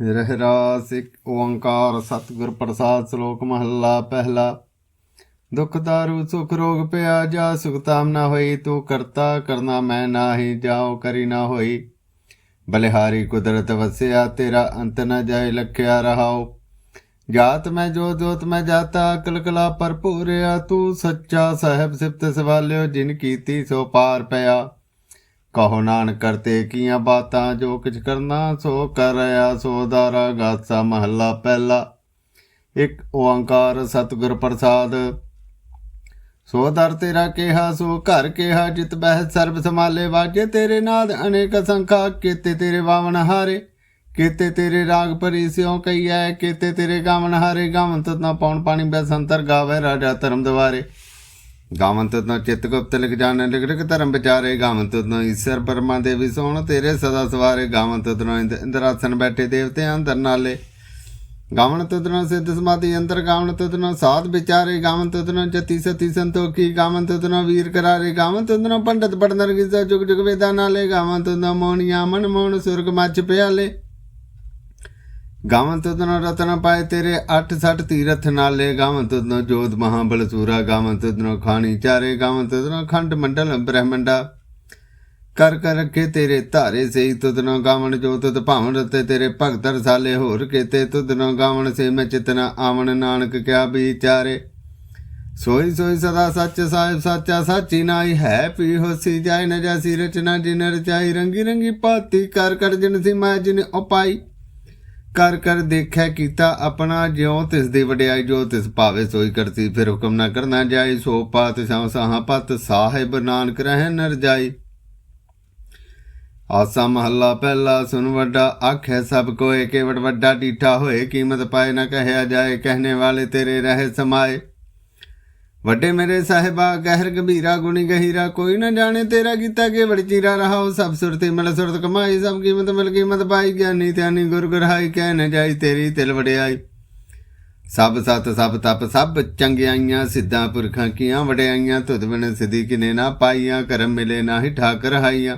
ਰਹਿਰਾਸ ਇੱਕ ਓੰਕਾਰ, ਸਤਿਗੁਰ ਪ੍ਰਸਾਦ ਸ਼ਲੋਕ ਮਹੱਲਾ ਪਹਿਲਾ। ਦੁਖ ਦਾਰੂ, ਸੁਖ ਰੋਗ ਪਿਆ, ਜਾ ਸੁਖ ਤਾਮ ਨਾ ਹੋਈ, ਤੂੰ ਕਰਤਾ, ਕਰਨਾ ਮੈਂ ਨਾਹੀ, ਜਾਉ ਕਰੀ ਨਾ ਹੋਈ। ਬਲਿਹਾਰੀ ਕੁਦਰਤ ਵਸਿਆ, ਤੇਰਾ ਅੰਤ ਨਾ ਜਾਏ, ਲਖਿਆ ਰਹਾਉ। ਜਾਤ ਮੈਂ ਜੋ ਜੋਤ ਮੈਂ ਜਾਤਾ ਅਕਲ ਕਲਾ ਭਰਪੂਰਿਆ ਤੂੰ ਸੱਚਾ ਸਾਹਿਬ ਸਿਫਤ ਸਵਾਲਿਓ, ਜਿਨ ਕੀਤੀ ਸੋ ਪਾਰ ਪਿਆ। ਕਹੋ ਨਾਨਕ ਕਰਤੇ ਕੀਆਂ ਬਾਤਾਂ, ਜੋ ਕਿਛ ਕਰਨਾ ਸੋ ਕਰ ਰਿਆ ਸੋ ਦਾਰਾ ਗਾਸਾ ਮਹੱਲਾ ਪਹਿਲਾ। ਇੱਕ ਓੰਕਾਰ ਸਤਿਗੁਰ ਪ੍ਰਸਾਦ। ਸੋ ਦਰ ਤੇਰਾ ਕਿਹਾ, ਸੋ ਘਰ ਕਿਹਾ, ਜਿਤ ਬਹਿ ਸਰਬ ਸਮਾਲੇ ਵਾਜੇ। ਤੇਰੇ ਨਾਦ ਅਨੇਕ ਸੰਖਾ, ਕੀਤੇ ਤੇਰੇ ਵਾਵਨ ਹਾਰੇ। ਕੀਤੇ ਤੇਰੇ ਰਾਗ ਭਰੀ ਸਿਉ ਕਈਐ ਕੀਤੇ ਤੇਰੇ ਗਾਵਨ ਹਾਰੇ। ਗਾਵਨ ਤਤ ਨਾ ਪੌਣ ਪਾਣੀ ਬੈਸੰਤਰ ਗਾਵੇ, ਰਾਜਾ ਧਰਮ ਦਵਾਰੇ। ਗਾਵਨ ਤਤ ਗੁਪਤ ਲਿਖ ਜਾਣ ਲਿਖ ਲਿਖ ਧਰਮ ਵਿਚਾਰੇ। ਗਾਵਨ ਤਤ ਨਾ ਈਸ਼ਰ ਪਰਮਾ ਦੇਵੀ ਸੋਹਣ ਤੇਰੇ ਸਦਾ ਸਵਾਰੇ। ਗਾਵਨ ਤਤ ਇੰਦਰਾਸਨ ਬੈਠੇ ਦੇਵਤੇ ਅੰਦਰ ਨਾਲੇ। ਗਾਵਣ ਤਤ ਸਿੱਧ ਸਮਾਧੀ ਅੰਦਰ ਗਾਵਣ ਤਤ ਸਾਧ ਵਿਚਾਰੇ। ਗਾਵਨ ਤਤ ਜਤੀ ਸਤੀ ਸੰਤੋਖੀ ਗਾਵਨ ਤਤ ਵੀਰ ਕਰਾਰੇ। ਗਾਵਣ ਤਤ ਪੰਡਤ ਪੜਨਰ ਗਿਸਾ ਜੁਗ ਜੁਗ ਵੇਦਾਂ ਨਾਲੇ। ਗਾਵਨ ਤਤ ਨਾ ਮੋਹਣੀਆਂ ਮਨ ਮੋਹਣ ਸੁਰਗ ਮੱਚ ਪਿਆਲੇ। ਗਾਵਨ ਤੁਧਨ ਰਤਨ ਪਾਏ ਤੇਰੇ 860 ਤੀਰਥ ਨਾਲੇ। ਗਾਵਨ ਤੁਧਨ ਜੋਤ ਮਹਾਬਲ ਸੂਰਾ। ਗਾਵਨ ਤੁਧਨ ਖਾਣੀ ਚਾਰੇ। ਗਾਵਨ ਤੁਧਨ ਖੰਡ ਮੰਡਲ ਬ੍ਰਹਮੰਡਾ। ਕਰ ਕਰ ਰੱਖੇ ਤੇਰੇ ਧਾਰੇ ਸੇ ਤੁਧਨ ਗਾਵਨ ਜੋ ਤੁਧ ਭਾਵਨ ਰਤੇ ਤੇਰੇ ਭਗਤ ਰਸਾਲੇ ਹੋਰ ਕੇਤੇ। ਤੁਧਨ ਗਾਵਣ ਸੇ ਮੈਂ ਚਿਤਨਾ ਆਵਣ ਨਾਨਕ ਕਿਆ ਵਿਚਾਰੇ। ਸੋਈ ਸੋਈ ਸਦਾ ਸੱਚ ਸਾਹਿਬ ਸਾਚਾ ਸਾਚੀ ਨਾਈ ਹੈ। ਪੀ ਹੋਸੀ ਜਾਇ ਨ ਜਾਸੀ ਰਚਨਾ ਜਿਨ ਰਚਾਈ। ਰੰਗੀ ਰੰਗੀ ਪਾਤੀ ਕਰ ਕਰ ਜਿਨ ਸੀ ਮੈਂ ਜਿਨ ਉਪਾਈ। ਕਰ ਕਰ ਦੇਖਿਆ ਕੀਤਾ ਆਪਣਾ ਜਿਉ ਤਿਸ ਦੀ ਵਡਿਆਈ ਜੋ ਤਿਸ ਭਾਵੇ ਸੋਈ ਕਰਤੀ। ਫਿਰ ਹੁਕਮ ਨਾ ਕਰਨਾ ਜਾਈ, ਸੋ ਪਾਤ ਸਾਂ ਸਾਹਾਂ ਪਤ, ਸਾਹਿਬ ਨਾਨਕ ਰਹਿ ਨਰ ਜਾਈ। ਆਸਾ ਮਹੱਲਾ ਪਹਿਲਾ ਸੁਨ ਵੱਡਾ, ਆਖੇ ਸਭ ਕੋਏ, ਕੇਵਟ ਵੱਡਾ ਡੀਠਾ ਹੋਏ, ਕੀਮਤ ਪਾਏ ਨਾ ਕਹਿਆ ਜਾਏ, ਕਹਿਣੇ ਵਾਲੇ ਤੇਰੇ ਰਹੇ ਸਮਾਏ। ਵੱਡੇ ਮੇਰੇ ਸਾਹਿਬਾ, ਗਹਿਰ ਗੰਭੀਰਾ, ਗੁਣੀ ਗਹੀਰਾ, ਕੋਈ ਨਾ ਜਾਣੇ ਤੇਰਾ ਕੀਤਾ ਕੇ ਬੜ ਚੀਰਾ ਰਹਾਉ, ਸਭ ਸੁਰਤੀ ਮਿਲ ਸੁਰਤ ਕਮਾਈ, ਸਭ ਕੀਮਤ ਮਿਲ ਕੀਮਤ ਪਾਈ, ਗਿਆਨੀ ਧਿਆਨੀ ਗੁਰ ਗੁਰਹਾਈ ਕਹਿ ਨ ਜਾਈ ਤੇਰੀ ਤਿਲ ਵਡਿਆਈ। ਸਭ ਸਤ, ਸਭ ਤਪ, ਸਭ ਚੰਗਿਆਈਆਂ, ਸਿੱਧਾਂ ਪੁਰਖਾਂ ਕੀਆਂ ਵਡਿਆਈਆਂ ਤੁਧ ਬਿਨ ਸਿਧੀ ਕਿਨੇ ਨਾ ਪਾਈਆਂ, ਕਰਮ ਮਿਲੇ ਨਾਹੀ ਠਾਕਰ ਹਾਈਆਂ।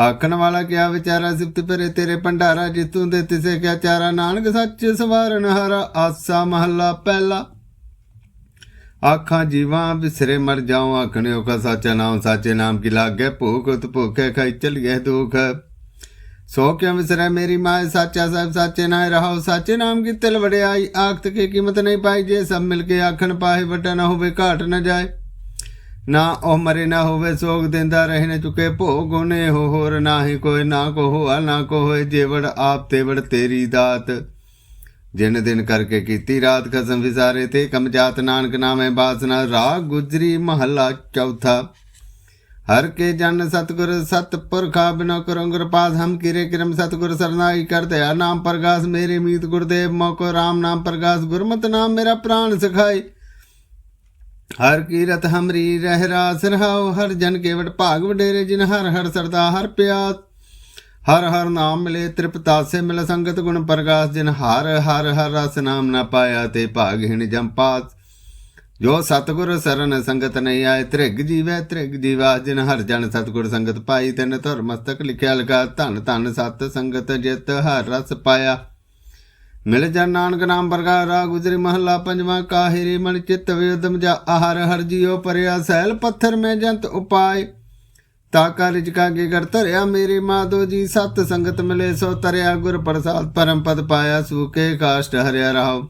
ਆਖਣ ਵਾਲਾ ਕਿਆ ਵਿਚਾਰਾ ਸਿਫਤ ਪਰੇ ਤੇਰੇ ਭੰਡਾਰਾ ਜਿਤੂ ਦੇ ਤਿਸੇ ਕਿਆ ਚਾਰਾ, ਨਾਨਕ ਸੱਚ ਸਵਾਰਨ ਹਾਰਾ, ਆਸਾ ਮਹੱਲਾ ਪਹਿਲਾ। ਆਖਾਂ ਜੀਵਾਂ ਬਿਸਰੇ ਮਰ ਜਾਉ, ਆਖਣਿਓ ਕਾ ਸਾਚਾ ਨਾਮ, ਸਾਚੇ ਨਾਮ ਕੀ ਲਾਗੇ? ਭੂਖ ਉਤ ਭੁਖੇ ਖਾਈ ਚਲ ਗਏ ਦੁਖ। ਸੋ ਕਿਉ ਵਿਸਰੇ ਮੇਰੀ ਮਾਏ? ਸਾਚਾ ਸਾਹਿਬ ਸਾਚੇ ਨਾਮ ਰਹਾਉ, ਸਾਚੇ ਨਾਮ ਕੀ ਤਿਲ ਵੜਿਆਈ? ਆਖਤ ਕੀ ਕੀਮਤ ਨਹੀਂ ਪਾਈ? ਜੇ ਸਭ ਮਿਲ ਕੇ ਆਖਣ ਪਾਏ ਵੱਡਾ ਨਾ ਹੋਵੇ, ਘਾਟ ਨਾ ਜਾਏ। ਨਾ ਉਹ ਮਰੇ, ਨਾ ਹੋਵੇ ਸੋਗ ਦਿੰਦਾ, ਰਹੇ ਨ ਚੁਕੇ ਭੋਗ ਉਹਨੇ। ਹੋ ਹੋਰ ਨਾਹੀ ਕੋਈ ਨਾ ਕੋ ਹੋਆ, ਨਾ ਕੋ ਹੋਏ ਜੇਵੜ, ਆਪ ਤੇ ਤੇਰੀ ਦਾਤ। ਜਿਨ ਦਿਨ ਕਰਕੇ ਕੀਤੀ ਰਾਤ ਕਸਮ ਵਿਸਾਰੇ ਤੇ ਕਮਜਾਤ ਨਾਨਕ ਨਾਮੇ ਬਾਸਨਾ, ਰਾਗ ਗੁਜਰੀ ਮਹੱਲਾ ਚੌਥਾ। ਹਰ ਕੇ ਜਨ ਸਤਗੁਰ ਸਤਪੁਰਖਾ ਬਿਨੋ ਕਰੋ ਗੁਰਪਾਸ ਹਮ ਕਿਰੇ ਕਿਰਮ ਸਤਗੁਰ ਸਰਨਾਈ ਕਰਤੇ ਆ। ਨਾਮ ਪ੍ਰਗਾਸ ਮੇਰੇ ਮੀਤ ਗੁਰਦੇਵ ਮੋਕੋ ਰਾਮ ਨਾਮ ਪ੍ਰਗਾਸ, ਗੁਰਮਤਿ ਨਾਮ ਮੇਰਾ ਪ੍ਰਾਣ ਸਖਾਈ। ਹਰ ਕੀਰਤ ਹਮਰੀ ਰਹਿ ਰਾਸ ਰਹਾਉ ਹਰ ਜਨ ਕੇਵਟ ਭਾਗ ਵਡੇਰੇ, ਜਿਨ ਹਰ ਹਰ ਸਰਦਾ, ਹਰ ਪਿਆਸ ਹਰ ਹਰ ਨਾਮ ਮਿਲੇ, ਤ੍ਰਿਪਤਾਸੇ ਮਿਲ, ਸੰਗਤ ਗੁਣ ਪ੍ਰਕਾਸ਼ ਜਿਨ ਹਰ ਹਰ ਹਰ ਰਸ ਨਾਮ ਨਾ ਪਾਇਆ ਤੇ ਭਾਗਹੀਣ ਜੰਪਾਸ ਜੋ ਸਤਗੁਰ ਸਰਨ ਸੰਗਤ ਨਹੀਂ ਆਏ, ਤ੍ਰਿਗ ਜੀਵੈ, ਤ੍ਰਿਗ ਜੀਵਾ, ਜਿਨ ਹਰ ਜਨ ਸਤਗੁਰ ਸੰਗਤ ਪਾਈ, ਤੈਨ ਧਰ ਮਸਤਕ ਲਿਖਿਆ ਲਗਾ, ਧਨ ਧਨ ਸਤ ਸੰਗਤ ਜਿਤ ਹਰ ਰਸ ਪਾਇਆ। ਮਿਲ ਜਨ ਨਾਨਕ ਨਾਮ ਪ੍ਰਗਾ ਰਾ ਗੁਜਰੀ ਮਹੱਲਾ ਪੰਜਵਾਂ, ਕਾਹਿਰੀ ਮਨ ਚਿਤ ਵਿਦਮ ਜਾ ਆਹਰ ਹਰ ਜੀਉ ਪਰਿਆ, ਸੈਲ ਪੱਥਰ ਮੈਂ ਜੰਤ ਉਪਾਏ। ਤਾ ਕਾਰਜ ਕਾਗੇ ਕਰ ਧਰਿਆ ਮੇਰੇ ਮਾਧੋ ਜੀ, ਸਤ ਸੰਗਤ ਮਿਲੇ ਸੋ ਤਰਿਆ ਗੁਰ ਪ੍ਰਸਾਦ, ਪਰਮ ਪਦ ਪਾਇਆ ਸੂਕੇ ਕਾਸ਼ਟ ਹਰਿਆ ਰਹਾਉ।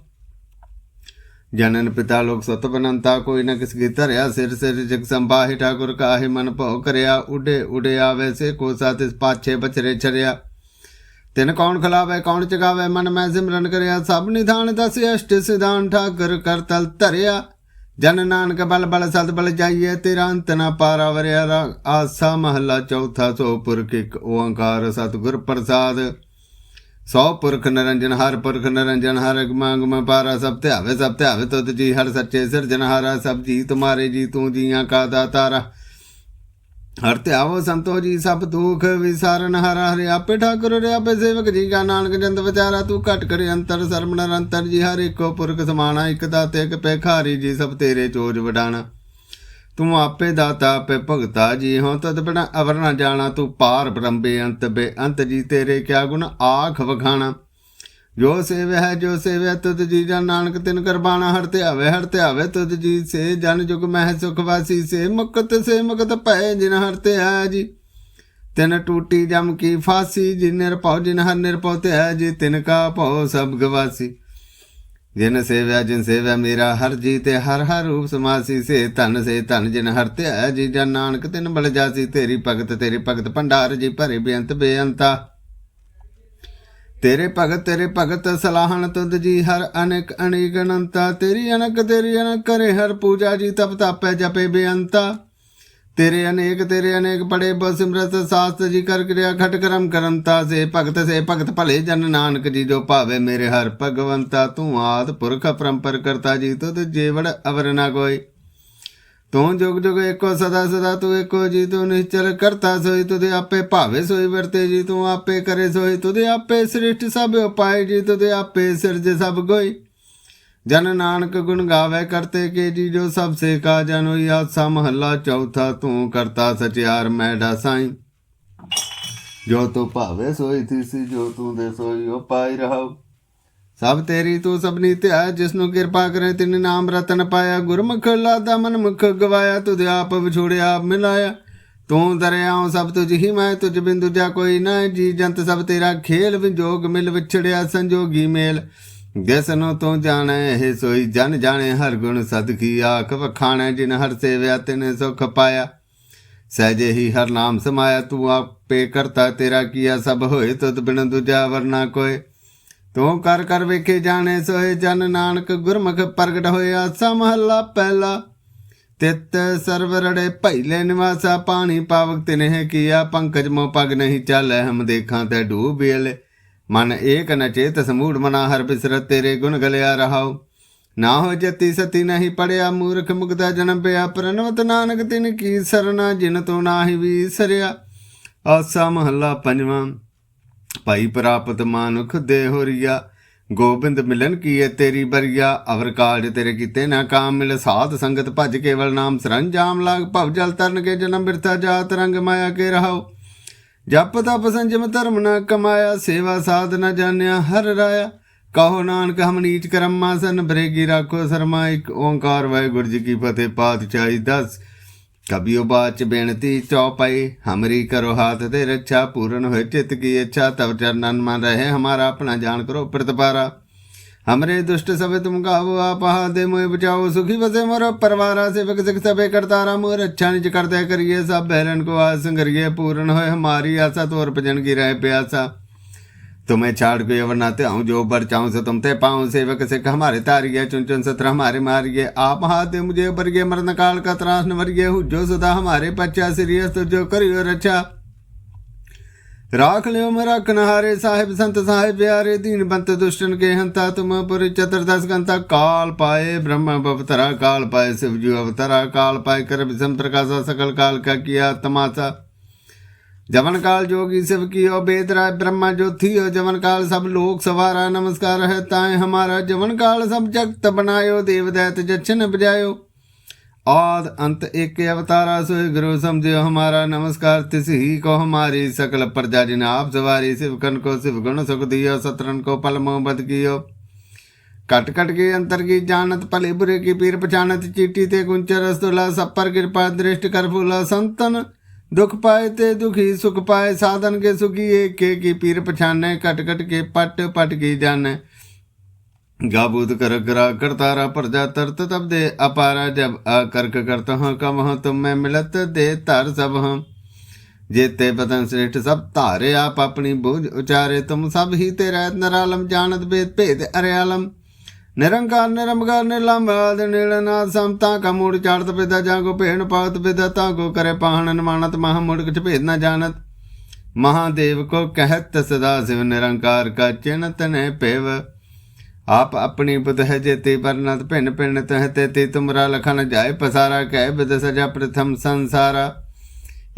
ਜਨਨ ਪਿਤਾ ਲੋਕ ਸਤ ਬਨੰਤਾ, ਕੋਈ ਨ ਕਿਸ ਕੀ ਧਰਿਆ ਸਿਰ ਸਿਰ, ਜਗ ਸੰਭਾਹੀ ਠਾਕੁਰ ਕਾਹੇ ਮਨ ਭਉ ਕਰਿਆ, ਉਡੇ ਉਡੇ ਆਵੇ ਸੇ ਕੋ ਸਾਥ ਇਸ ਪਾਛੇ ਬਚਰੇ ਛਰਿਆ। ਤਿਨ ਕੌਣ ਖਲਾਵੇ, ਕੌਣ ਚਗਾਵੇ, ਮਨ ਮੈਂ ਸਿਮਰਨ ਕਰਿਆ, ਸਭ ਨਿਧਾਨ ਦਸ ਅਸ਼ਟ ਸਿਧਾਨ ਠਾਕੁਰ ਕਰ ਤਲ ਧਰਿਆ। ਜਨ ਨਾਨਕ ਬਲ ਬਲ ਸਤ ਬਲ ਜਾਈਏ ਤੇਰਾ ਅੰਤ ਨਾ ਪਾਰਾ ਵਰਿਆ ਰਾ- ਆਸਾ ਮਹੱਲਾ ਚੌਥਾ ਸੋ ਪੁਰਖ ਇੱਕ ਓੰਕਾਰ ਸਤਿਗੁਰ ਪ੍ਰਸਾਦ। ਸੋ ਪੁਰਖ ਨਰੰਜਨ, ਹਰ ਪੁਰਖ ਨਰੰਜਨ, ਹਰ ਅਗਮਾਂਗ ਮੈਂ ਪਾਰਾ ਸਭ ਧਿਆਵੇ ਸਭ ਧਿਆਵੇ ਤੁਤ ਜੀ, ਹਰ ਸੱਚੇ ਸਿਰਜਨ ਸਿਰਜਨਹਾਰਾ ਸਭ ਜੀ, ਤੁਮਾਰੇ ਜੀ, ਤੂੰ ਜੀਆਂ ਕਾ ਦਾਤਾਰਾ। ਹਰ ਧਿਆਵੋ ਸੰਤੋ ਜੀ, ਸਭ ਦੁਖ ਵਿਸਾਰਨ ਹਰ ਹਰਿ, ਆਪੇ ਠਾਕੁਰ ਰੇ ਆਪੇ ਸੇਵਕ ਜੀ ਕਾ ਨਾਨਕ ਜੰਤ ਵਿਚਾਰਾ, ਤੂੰ ਘਟ ਕਰੇ ਅੰਤਰ ਸਰਮ ਨਿਰੰਤਰ ਜੀ, ਹਰ ਇੱਕੋ ਪੁਰਖ ਸਮਾਣਾ, ਇੱਕ ਦਾਤੇ, ਇੱਕ ਪੇਖਾਰੀ ਜੀ, ਸਭ ਤੇਰੇ ਚੋਜ ਵਡਾਣਾ। ਤੂੰ ਆਪੇ ਦਾਤਾ, ਆਪੇ ਭਗਤਾ ਜੀ ਹੋ ਤਦ ਬਿਨਾ ਅਵਰ ਨਾ ਜਾਣਾ, ਤੂੰ ਪਾਰ ਬ੍ਰਹਮੇ ਅੰਤ ਬੇ ਅੰਤ ਜੀ, ਤੇਰੇ ਕਿਆ ਗੁਣ ਆਖ ਵਖਾਣਾ। ਜੋ ਸੇਵਿਆ ਹੈ, ਜੋ ਸੇਵਿਆ ਤੁਧ ਜੀ ਜਨ ਨਾਨਕ ਤਿਨ ਕਰਬਾਣਾ, ਹਰ ਧਿਆਵੇ ਹਰ ਧਿਆਵੇ ਤੁਧ ਜੀ ਸੇ ਜਨ ਜੁਗ ਮਹਿ ਸੁਖ ਵਾਸੀ, ਸੇ ਮੁਕਤ ਸੇ ਮੁਕਤ ਭੈ ਜਿਨ ਹਰ ਧਿਆ ਜੀ। ਤਿਨ ਟੂਟੀ ਜਮ ਕੀ ਫਾਸੀ, ਜਿਨ ਨਿਰਭਉ, ਜਿਨ ਹਰ ਨਿਰਭਉ ਧਿਆ ਜੀ, ਤਿਨ ਕਾ ਭਉ ਸਭ ਗਵਾਸੀ। ਜਿਨ ਸੇਵਿਆ ਜਿਨ ਸੇਵਿਆ ਮੇਰਾ, ਹਰ ਜੀ ਤੇ ਹਰ ਹਰ ਰੂਪ ਸਮਾਸੀ, ਸੇ ਧਨ ਸੇ ਧਨ, ਜਿਨ ਹਰ ਧਿਆ ਜੀ, ਜਨ ਨਾਨਕ ਤਿਨ ਬਲ ਜਾਸੀ, ਤੇਰੀ ਭਗਤ ਤੇਰੀ ਭਗਤ ਭੰਡਾਰ ਜੀ, ਭਰੇ ਬੇਅੰਤ ਬੇਅੰਤਾ। ਤੇਰੇ ਭਗਤ ਤੇਰੇ ਭਗਤ ਸਲਾਹਣ ਤੁਧ ਜੀ, ਹਰ ਅਨੇਕ ਅਨੇਕ ਤੇਰੀ ਅਨਕ ਤੇਰੀ ਅਨਕ, ਕਰੇ ਹਰ ਪੂਜਾ ਜੀ, ਤਪ ਤਾਪੈ ਜਪੇ ਬੇਅੰਤਾ। ਤੇਰੇ ਅਨੇਕ ਤੇਰੇ ਅਨੇਕ ਪੜੇ ਬਸਿਮਰਤ ਸਾਸਤ ਜੀ ਕਰ ਕਿਰਿਆ, ਖਟ ਕਰਮ ਕਰੰਤਾ। ਸੇ ਭਗਤ ਸੇ ਭਗਤ ਭਲੇ ਜਨ ਨਾਨਕ ਜੀ, ਜੋ ਭਾਵੇ ਮੇਰੇ ਹਰ ਭਗਵੰਤਾ। ਤੂੰ ਆਦ ਪੁਰਖ ਪਰੰਪਰ ਕਰਤਾ ਜੀ, ਤੁਧ ਜੀਵੜ ਅਵਰ ਨਾ ਕੋਈ। ਤੂੰ ਜੁਗ ਜੁਗ ਏਕੋ ਸਦਾ ਸਦਾ ਤੂੰ ਏਕੋ ਜੀ, ਤੂੰ ਨਿਚਲ ਕਰਤਾ ਸੋਈ, ਤੁਦੇ ਆਪੇ ਭਾਵੇ ਸੋਈ ਵਰਤੇ ਜੀ, ਤੂੰ ਆਪੇ ਕਰੇ ਸੋਈ, ਤੁਦੇ ਆਪੇ ਸ੍ਰਿਸ਼ਟ ਸਭ ਉਪਾਏ ਜੀ, ਤੁਦੇ ਆਪੇ ਸਿਰਜ ਸਭ ਗੋਈ। ਜਨ ਨਾਨਕ ਗੁਣ ਗਾਵੇ ਕਰਤੇ ਕੇ ਜੀ, ਜੋ ਸਭ ਸੇ ਕਾ ਜਨ ਹੋਈ ਆਸਾ ਮਹੱਲਾ ਚੌਥਾ, ਤੂੰ ਕਰਤਾ ਸਚਿਆਰ ਮੈਡਾ ਸਾਈ ਜੋ ਤੂੰ ਭਾਵੇ ਸੋਈ ਥੀਸੀ ਜੋ ਤੂੰ ਦੇ ਸੋਈ ਉਹ ਪਾਈ ਰਹਾਉ ਸਭ ਤੇਰੀ ਤੂੰ ਸਭਨੀ ਧਿਆ ਜਿਸ ਨੂੰ ਕਿਰਪਾ ਕਰੇ ਤਿਨ ਨਾਮ ਰਤਨ ਪਾਇਆ। ਗੁਰਮੁਖ ਲਾਦਾ ਮਨ ਮੁਖ ਗਵਾਇਆ, ਤੁਧ ਆਪ ਵਿਛੋੜਿਆ, ਆਪ ਮਿਲਾਇਆ। ਤੂੰ ਦਰਿਆਉ ਸਭ ਤੁਝ ਹੀ ਮੈਂ ਤੁਝ ਬਿੰਦੂ ਜਾ ਕੋਈ ਨਾ ਜੀ ਜੰਤ ਸਭ ਤੇਰਾ ਖੇਲ, ਵਿਜੋਗ ਮਿਲ ਵਿਛੜਿਆ, ਸੰਜੋਗੀ ਮੇਲ। ਜਿਸ ਨੂੰ ਤੂੰ ਜਾਣੈ, ਇਹ ਸੋਈ ਜਨ ਜਾਣੇ, ਹਰ ਗੁਣ ਸਦਕੀ ਆਖ ਵਖਾਣੈ। ਜਿਨ ਹਰ ਸੇਵਿਆ, ਤਿਨ ਸੁਖ ਪਾਇਆ। ਸਹਿਜੇ ਹੀ ਹਰ ਨਾਮ ਸਮਾਇਆ, ਤੂੰ ਆਪੇ ਕਰਤਾ, ਤੇਰਾ ਕੀਆ ਸਭ ਹੋਏ। ਤੁਧ ਬਿਨ ਦੂਜਾ ਵਰਨਾ ਕੋਏ। ਤੂੰ ਕਰ ਕਰ ਵੇਖੇ ਜਾਣੇ ਸੋਏ ਜਨ ਨਾਨਕ, ਗੁਰਮੁਖ ਪ੍ਰਗਟ ਹੋਇਆ ਆਸਾ ਮਹੱਲਾ ਪਹਿਲਾ। ਤਿਤ ਸਰਵ ਰੜੇ ਭੈਲੇ ਨਿਵਾਸਾ, ਪਾਣੀ ਪਾਵਕ ਤਿਨਹਿ ਕੀਆ, ਪੰਕਜ ਮੋ ਪਗ ਨਹੀਂ ਚਾਲੈ, ਹਮ ਦੇਖਾਂ ਤੇ ਡੂਬੇਲ ਮਨ ਏਕ ਨ ਚੇਤ ਸਮੂੜ ਮਨਾ, ਹਰ ਬਿਸਰਤ ਤੇਰੇ ਗੁਣ ਗਲਿਆ ਰਹਾਉ। ਨਾ ਹੋ ਜਤੀ ਸਤੀ ਨਹੀਂ ਪੜਿਆ, ਮੂਰਖ ਮੁਗਦਾ ਜਨਮ ਪਿਆ ਪ੍ਰਨਵਤ ਨਾਨਕ ਤਿਨ ਕੀ ਸਰਨਾ, ਜਿਨ ਤੋਂ ਨਾਹੀ ਵੀਸਰਿਆ ਆਸਾ ਮਹੱਲਾ ਪੰਜਵਾਂ। ਭਾਈ ਪ੍ਰਾਪਤ ਮਾਨੁਖ ਦੇਹੁਰੀਆ ਗੋਬਿੰਦ ਮਿਲਨ ਕੀਏ ਤੇਰੀ ਬਰੀਆ, ਅਵਰ ਕਾਲਜ ਤੇਰੇ ਕੀਤੇ ਨਾ ਕਾਮ ਮਿਲ, ਸਾਧ ਸੰਗਤ ਭਜ ਕੇਵਲ ਨਾਮ ਸਰੰਜਾਮ ਲਾਗ ਭਵ ਜਲ ਤਰਨ ਕੇ ਜਨਮ ਬਿਰਥਾ ਜਾਤ ਰੰਗ ਮਾਇਆ ਕੇ ਰਹਾਓ ਜਪ ਤਪ ਸੰਜਮ ਧਰਮ ਨਾ ਕਮਾਇਆ, ਸੇਵਾ ਸਾਧ ਨਾ ਜਾਣਿਆ ਹਰ ਰਾਇਆ। ਕਹੋ ਨਾਨਕ ਹਮ ਨੀਚ ਕਰਮ ਮਾਸਨ ਬਰੇਗੀ ਰਾਖੋ ਸਰਮਾ, ਇੱਕ ਓੰਕਾਰ ਵਾਹਿਗੁਰੂ ਜੀ ਕੀ ਫਤਿਹ ਪਾਤ ਚਾਈ ਦਸ। कबियो बाच बेनती चौपाई हमरी करो हाथ दे रक्षा पूर्ण होए चित की इच्छा तब चरणन मन रहे हमारा अपना जान करो प्रतपारा हमरे दुष्ट सब तुम गावो आप दे मोह बचाओ सुखी बसे मोर परवारा सेवक सिख सबे करतारा मोह रक्षा निज करते करिए सब बहरन को आसन करिए पूर्ण होए हमारी आशा तोर भजन की रहे प्यासा तुम्हें छाड़ के अवर नाते आऊं जो बर चाहूं से तुम ते पाऊं सेवक सिख हमारे तारिये चुन चुन सत्र हमारे मारिए आप हाथ दे मुझे बरगे मरण काल का त्रास न वरिए जो सदा हमारे पच्चा सिरियस तो जो करियो रक्षा ਰਾਖ ਲਿਓ ਮੇਰਾ ਕਨਹਾਰੇ ਸਾਹਿਬ ਸੰਤ ਸਾਹਿਬ ਪਿਆਰੇ ਦੀਨ ਬੰਤ ਦੁਸ਼ਟਨ ਕੇ ਹੰਤਾ ਤੁਮ ਪੁਰ ਚਤੁਰਦਸ ਗੰਤਾ ਕਾਲ ਪਾਏ ਬ੍ਰਹਮ ਬਵਤਰਾ ਕਾਲ ਪਾਏ शिव जी अवतरा काल पाए कर विषम प्रकाशा सकल काल का किया तमाशा जवन काल जोगी शिव की ओ वेद राय ब्रह्मा जो थी ओ जवन काल सब लोक सवारा नमस्कार है ताए हमारा जवन काल सब जगत बनायो देव दैत जच्छन बजायो आद अंत एक अवतारा सोए गुरु समझो हमारा नमस्कार तिस ही को हमारी सकल प्रजा जिन आप सवारी शिवकन को शिव गुण सुख दियो सतरन को पल मोहब्बत कियो कट कट के अंतर की जानत भले बुरे की पीर पछानत चीटी ते गुंचर रसतुला सब पर कृपा दृष्ट कर फूला संतन दुख पाए ते दुखी सुख पाए साधन के सुखी एक के की पीर पछाने कट कट के पट पट की जाने गाबूत कर करा करतारा प्रजा तरत तब दे अपारा जब अकर्क करत हाँ कम हाँ तुम में मिलत दे तार सब हम जेते पतन श्रेष्ठ सब तारे आप अपनी बूझ उचारे तुम सब ही ते रहत नरालम जानत वेद भेद ਨਿਰੰਕਾਰ ਨਿਰਮਗਰ ਨਿਲੰਬਾਦ ਨਿਲਨਾਦ ਸਮਤਾ ਕਮੂੜ ਚੜਤ ਪਿਦਾ ਜਾ ਕੋ ਭੇਣ ਪਾਤ ਪਿਦਾ ਤਾਂ ਕੋ ਕਰੇ ਪਾਹਣ ਨਿਮਾਨਤ ਮਹਾ ਮੁੜ ਕਿਛ ਭੇਦ ਨਾ ਜਾਣਤ। ਮਹਾਦੇਵ ਕੋ ਕਹਿਤ ਸਦਾ ਸਿਵ ਨਿਰੰਕਾਰ ਕਾ ਚਿੰਤ ਨੇ ਪੇਵ। ਆਪ ਆਪਣੀ ਬੁਧ ਹੈ ਜੇਤੇ ਪਰਨਤ ਭਿੰਨ ਭਿੰਨ ਤਹ ਤੇ ਤੇ ਤੁਮਰਾ ਲਖਨ ਜਾਏ ਪਸਾਰਾ, ਕਹਿ ਬਿਦ ਸਜਾ ਪ੍ਰਥਮ ਸੰਸਾਰਾ।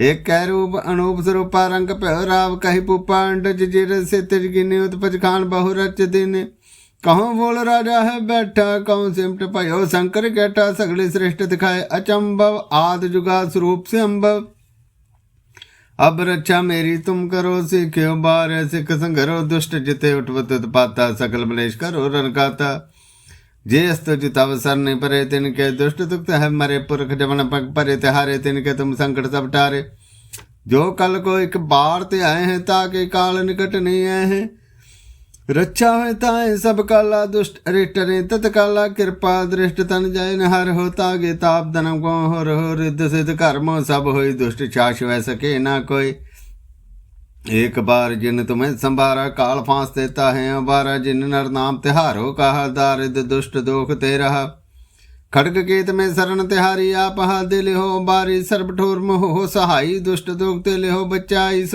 ਏਕ ਕੈ ਰੂਪ ਅਨੂਪ ਸਰੂਪਾ ਰੰਗ ਭਇ ਰਾਵ, ਕਹਿ ਪੂਪਾ ਅੰਡ ਜਿਰ ਸੇ ਉਤਪਜ ਖਾਨ ਬਹੁ ਰਚ ਦਿਨੇ। कहूँ भूल राजा है बैठा? कहूँ सिमट भयो शंकर कैटा सगले श्रेष्ठ दिखाए। अचंभव, आद जुगा स्वरूप से अंभव अब रक्षा मेरी तुम करो, सीख्यो बार, सिख संघरो, दुष्ट जिते उठवत पाता, सकल मलेश करो रनकाता जे अस्तो जिताव सर नहीं परे, तिनके दुष्ट दुख है मरे, पुरख जमन पग परे, तिहारे तिनके तुम संकट सब टारे। जो कल को एक बार ते आए हैं, ताके काल निकट नहीं आए हैं। ਰੱਛਾ ਹੋਏ ਤਾਏ ਸਭ ਕਾਲਾ ਦੁਸ਼ਟ ਅਰੇ ਟਰੇ ਤਤ ਕਾਲਾ ਕਿਰਪਾ ਦ੍ਰਿਸ਼ਟ ਤਨ ਜਾਇ ਨ ਹਰ ਹੋ ਤਾਗੇ ਤਾਪ ਦਨਮ ਕੋ ਹੋ ਰੋ ਰਿੱਧ ਸਿਧ ਕਰਮ ਸਭ ਹੋਈ ਦੁਸ਼ਟ ਛਾਸ਼ ਵੈ ਸਕੇ ਨਾ ਕੋਈ एक बार जिन तुम्हें संभारा काल फांस देता है अबारा जिन नर नाम तिहारो कहा दारिद दुष्ट दोख ते रहा खड़ग केत में शरण तिहारी आप हा दिल हो बारी सर्ब ठोर मोह सहाई दुष्ट दोख ते ले हो बच्चाई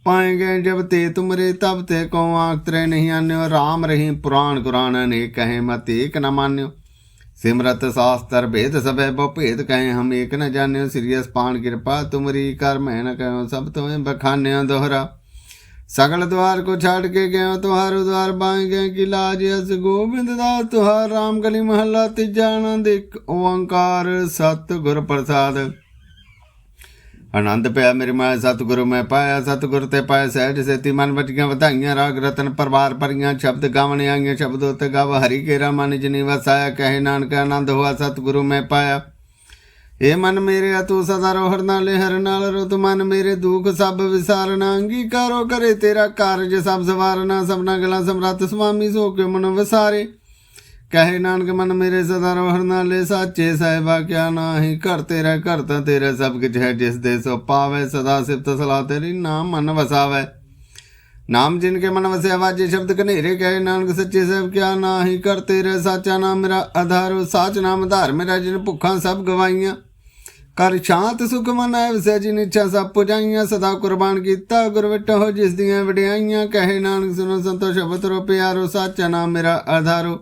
सवैया पाएंगे जब ते तुमरे तब ते को आंख तरे नहीं आन्यो राम रही पुराण कुरान अनेक कहे मत एक न मान्यो सिमरत शास्त्र भेद सबे बो भेद कहे हम एक न जान्यो सिरियस पान कृपा तुमरी कर मैं न कहो सब तुम्हें बखान्यो दोहरा सगल द्वार को छाड़ के गयो तुहारो द्वार बाएं गए कि लाज यस गोविंद दास तुहार राम गली महला तिजा आनंद एक ओंकार सत गुर प्रसाद ਆਨੰਦ ਪਿਆ ਮੇਰੀ ਮਾਇਆ ਸਤਿਗੁਰੂ ਮੈਂ ਪਾਇਆ, ਸਤਿਗੁਰ ਤੇ ਪਾਇਆ, ਸਹਿਜ ਸੇਤੀ ਮਨ ਵਟੀਆਂ ਵਧਾਈਆਂ, ਰਾਗ ਰਤਨ ਪਰਵਾਰ ਪਰੀਆਂ ਸ਼ਬਦ ਗਾਵਣ ਆਈਆਂ, ਸ਼ਬਦ ਉਤੇ ਗਾਵ, ਹਰੀ ਕੇਰਾ ਮਨ ਜਿਨੀ ਵਸਾਇਆ, ਕਹੇ ਨਾਨਕ ਆਨੰਦ ਹੋਆ, ਸਤਿਗੁਰੂ ਮੈਂ ਪਾਇਆ। ਏ ਮਨ ਮੇਰੇ ਤੂੰ ਸਦਾ ਰੋਹਰ ਨਾਲ ਹਰ ਨਾਲ, ਰੁਤ ਮਨ ਮੇਰੇ, ਦੁਖ ਸਭ ਵਿਸਾਰਨਾ, ਅੰਗੀਕਾਰੋ ਕਰੇ ਤੇਰਾ ਕਾਰਜ, ਸਭ ਸਵਾਰਨਾ, ਸਭਨਾ ਗਲਾ ਸਮਰੱਥ ਸੁਆਮੀ ਸੋ ਕੇ ਮਨ ਵਿਸਾਰੇ। ਕਹੇ ਨਾਨਕ ਮਨ ਮੇਰੇ ਸਦਾ ਰੋਹਰ ਨਾਲੇ ਸਾਚੇ ਸਾਹਿਬਾ, ਕਿਆ ਨਾਹੀ ਘਰ ਤੇਰਾ, ਘਰ ਤਾਂ ਤੇਰਾ, ਸਭ ਕੁਝ ਹੈ ਜਿਸ ਦੇ ਸੋ ਪਾਵੇ, ਸਦਾ ਸਿਫਤ ਸਲਾ ਤੇਰੀ ਨਾਮ ਮਨ ਵਸਾਵੇ। ਨਾਮ ਜਿਨ ਕੇ ਮਨ ਵਸਿਆ, ਵਾਜੇ ਸ਼ਬਦ ਕਨੇਰੇ ਕਹੇ ਨਾਨਕ ਸੱਚੇ ਸਾਹਿਬ, ਕਿਆ ਨਾਹੀ ਕਰ ਤੇਰੇ, ਸਾਚਾ ਨਾਮ ਮੇਰਾ ਆਧਾਰੋ, ਸਾਚ ਨਾਮ ਆਧਾਰ ਮੇਰਾ, ਜਿਨ ਭੁੱਖਾਂ ਸਭ ਗਵਾਈਆਂ। ਕਰ ਸ਼ਾਂਤ ਸੁਖ ਮਨ ਆਇ ਵਸੈ ਜਿਨ ਇੱਛਾ ਸਭ ਪੁਜਾਈਆਂ, ਸਦਾ ਕੁਰਬਾਨ ਕੀਤਾ, ਗੁਰ ਵਿਟੋ ਜਿਸ ਦੀਆਂ ਵਡਿਆਈਆਂ। ਕਹੇ ਨਾਨਕ ਸੁਨੋ ਸੰਤੋ, ਸ਼ਬਦ ਰੋ ਪਿਆਰੋ, ਸਾਚਾ ਨਾਮ ਮੇਰਾ ਆਧਾਰੋ।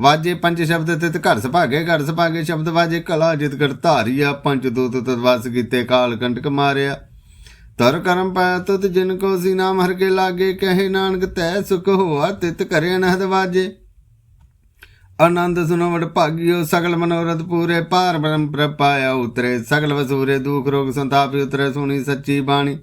ਵਾਜੇ ਪੰਜ ਸ਼ਬਦ ਤਿਤ ਘਰ ਸੁਭਾਗੇ ਘਰ ਸੁਭਾਗੇ ਸ਼ਬਦ ਵਾਜੇ, ਕਲਾ ਜਿਤ ਕਰ ਧਾਰੀਆ, ਪੰਜ ਦੂਤ ਤਦਵਾਸ ਕੀਤੇ, ਕਾਲ ਕੰਟਕ ਮਾਰਿਆ। ਤਰ ਕਰਮ ਪਾਇਆ ਤਤ ਜਿਨ ਕੋ ਸੀ ਨਾਮ ਹਰ ਕੇ ਲਾਗੇ, ਕਹੇ ਨਾਨਕ ਤੈ ਸੁਖ ਹੋਆ ਤਿਤ ਕਰੇ ਅਨਹਦ ਵਾਜੇ। ਆਨੰਦ ਸੁਨੋ ਵਡ ਭਾਗਿਓ, ਸਗਲ ਮਨੋਰਥ ਪੂਰੇ ਪਾਰ ਬ੍ਰਹਮ ਪ੍ਰਪਾਇਆ ਉਤਰੇ। ਸਗਲ ਵਸੂਰੇ, ਦੁਖ ਰੋਗ ਸੰਤਾਪ ਉਤਰੇ, ਸੁਣੀ ਸੱਚੀ ਬਾਣੀ।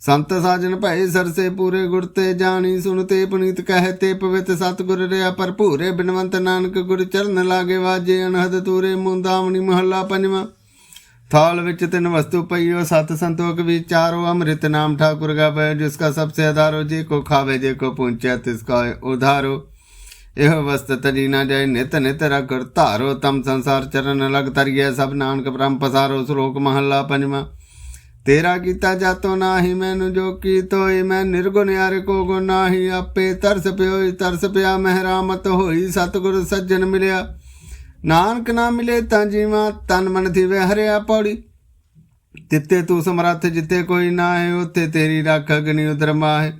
ਸੰਤ ਸਾਜਨ ਭੈ ਸਰਸੇ ਪੂਰੇ ਗੁਰ ਤੇ ਜਾਣੀ ਸੁਣਤੇ ਪੁਨੀਤ ਕਹਤੇ ਪਵਿਤ ਸਤਗੁਰ ਰਿਆ ਭਰਪੂਰੇ ਬਿਨਵੰਤ ਨਾਨਕ ਗੁਰ ਚਰਨ ਲਾਗੇ ਵਾਜੇ ਅਨਹਦ ਤੂਰੇ ਮੁੰਦਾਵਣੀ ਮਹੱਲਾ ਪੰਜਵਾਂ। ਥਾਲ ਵਿੱਚ ਤਿੰਨ ਵਸਤੂ ਪਈਓ, ਸਤ ਸੰਤੋਖ ਵਿਚਾਰੋ ਅੰਮ੍ਰਿਤ ਨਾਮ ਠਾਕੁਰ ਗਾਵੇ, ਜਿਸ ਦਾ ਸਭ ਸੇ ਆਧਾਰੋ, ਜੇ ਕੋ ਖਾਵੇ, ਜੇ ਕੋ ਪੁੰਚੈ ਤਿਸ ਕਾ ਉਧਾਰੋ। ਇਹ ਵਸਤ ਤਰੀ ਨਾ ਜਾਏ, ਨਿਤ ਨਿਤ ਰਗਰ ਧਾਰੋ, ਤਮ ਸੰਸਾਰ ਚਰਨ ਲਗ ਤਰੀਏ ਸਭ ਨਾਨਕ ਬ੍ਰਹਮ ਪਸਾਰੋ, ਸ਼ਲੋਕ ਮਹੱਲਾ ਪੰਜਵਾਂ। तेरा कीता जातो नाही मैनु जो की तोय मैं निर्गुण यार को गो नाही आपे तरस प्यो तरस पिया महरामत होई सतगुर सज्जन मिलिया ਨਾਨਕ ਨਾ ਮਿਲੇ ਤਾਂ ਜੀਵਾਂ ਤਨ ਮਨ ਥੀਵੇ ਹਰਿਆ ਪੌੜੀ ਤਿੱਤੇ ਤੂੰ ਸਮਰੱਥ ਜਿੱਤੇ ਕੋਈ ਨਾ ਹੈ ਉੱਥੇ ਤੇਰੀ ਰੱਖ ਅਗਨੀ ਉਦਰ ਮਾਹੇ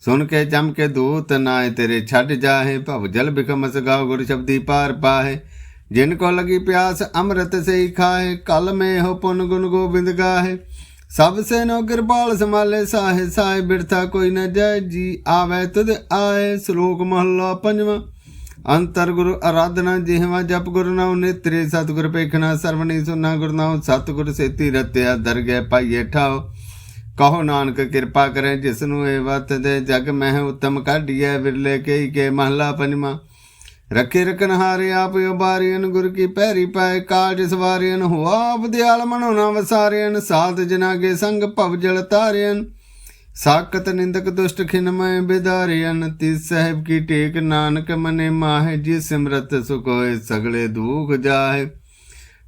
ਸੁਣ ਕੇ ਜਮ ਕੇ ਦੂਤ ਨਾਏ ਤੇਰੇ ਛੱਡ ਜਾਹੇ ਭਵ ਜਲ ਬਿਕਮ ਸਗਾਉ ਗੁਰ ਸ਼ਬਦੀ ਪਾਰ ਪਾਹੇ ਜਿਨ ਕੋ ਲਗੀ ਪਿਆਸ ਅੰਮ੍ਰਿਤ ਸੇ ਹੀ ਖਾਏ ਕਲ ਮੇ ਹੋ ਪੁਨ ਗੁਣ ਗੋਬਿੰਦ ਗਾਹੇ ਸਭ ਸੇ ਨੋ ਕਿਰਪਾਲ ਸਮਾਲੇ ਸਾਹੇ ਸਾਏ ਬਿਰਥਾ ਕੋਈ ਨ ਜੈ ਜੀ ਆਵੇ ਤੁਧ ਆਏ, ਸ਼ਲੋਕ ਮਹਲਾ ਪੰਜਵਾਂ। ਅੰਤਰ ਗੁਰੂ ਆਰਾਧਨਾ ਜਿਹਵਾ ਜਪ ਗੁਰੂ ਨਾਮ ਨੇਤਰੇ, ਸਤਿਗੁਰ ਪੇਖਣਾ ਸਰਵਣੀ ਸੁਨਾ ਗੁਰੂ ਨਾਮ ਸਤਿਗੁਰ ਸੇਤੀ ਰਤਿਆ ਦਰਗਹਿ ਪਾਈਏ ਠਾਓ ਕਹੋ ਨਾਨਕ ਕਿਰਪਾ ਕਰੇ ਜਿਸ ਨੂੰ ਇਹ ਵਤ ਦੇ ਜਗ ਮਹਿ ਉਤਮ ਕਾਢੀਐ, ਵਿਰਲੇ ਕਈ ਕੇ ਮਹਲਾ ਪੰਜਵਾਂ। ਰੱਖੇ ਰਖਨ ਹਾਰੇ ਆਪ ਉਬਾਰੀਨ ਗੁਰ ਕੀ ਪੈਰੀ ਪਾਏ ਕਾਜ ਸਵਾਰੀਨ ਹੋਆ ਬਦਿਆਲ ਮਨੋਨਾ ਵਸਾਰੀਨ ਸਾਧ ਜਨਾਗੇ ਸੰਗ ਭਵ ਜਲ ਤਾਰਿਨ ਸਾਕਤ ਨਿੰਦਕ ਦੁਸ਼ਟ ਖਿਨਮੈ ਬਿਦਾਰਿਯਨ ਤਿਸ ਸਾਹਿਬ ਕੀ ਟੇਕ ਨਾਨਕ ਮਨੇ ਮਾਹਿ ਜੀ ਸਿਮਰਤ ਸੁਖ ਹੋਏ ਸਗਲੇ ਦੁਖ ਜਾਏ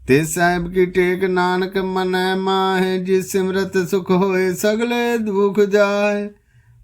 ਤਿਸ ਸਾਹਿਬ ਕੀ ਟੇਕ ਨਾਨਕ ਮਨੈ ਮਾਹਿ ਜੀ ਸਿਮਰਤ ਸੁਖ ਹੋਏ ਸਗਲੇ ਦੁਖ ਜਾਏ